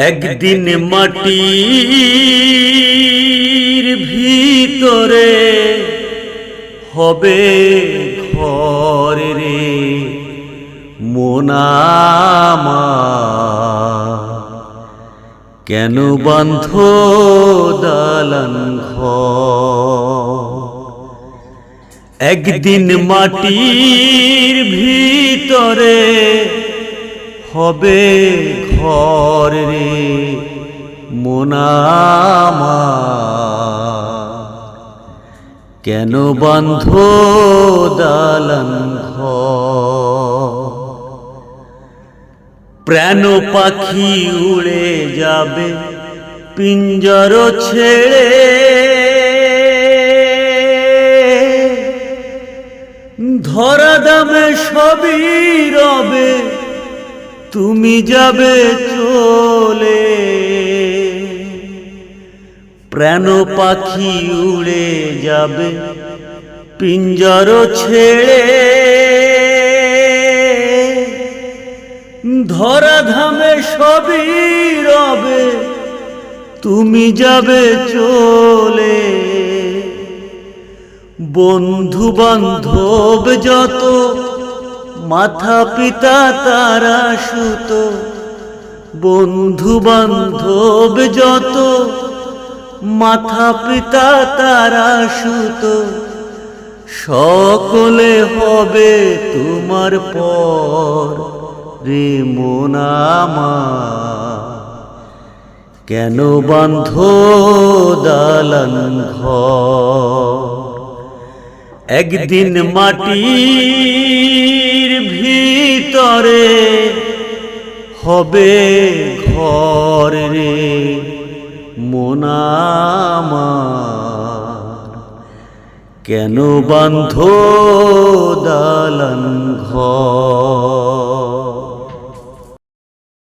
একদিন মাটির ভিতরে হবে ঘর রে মোনামা কেন বান্ধ দালান একদিন মাটির ভিতরে হবে ঘর রে মোনামা কেন বন্ধ দালান প্রাণ পাখি উড়ে যাবে, পিঞ্জর ছেড়ে। ধরা দামে সবই রবে তুমি যাবে চলে। প্রাণ পাখি উড়ে যাবে, পিঞ্জর ছেড়ে। ধরা ধামে সবই রবে, তুমি যাবে চলে। বন্ধু বান্ধব যত মাথা পিতা তারা সুত বন্ধু বান্ধব যত মাথা পিতা তারা সুত, সকলে হবে তোমার পর রে মোনামা কেন বান্ধ দালান ঘর? একদিন মাটির ভিতরে হবে ঘর রে মোনামা কেন বান্ধ দালান ঘর?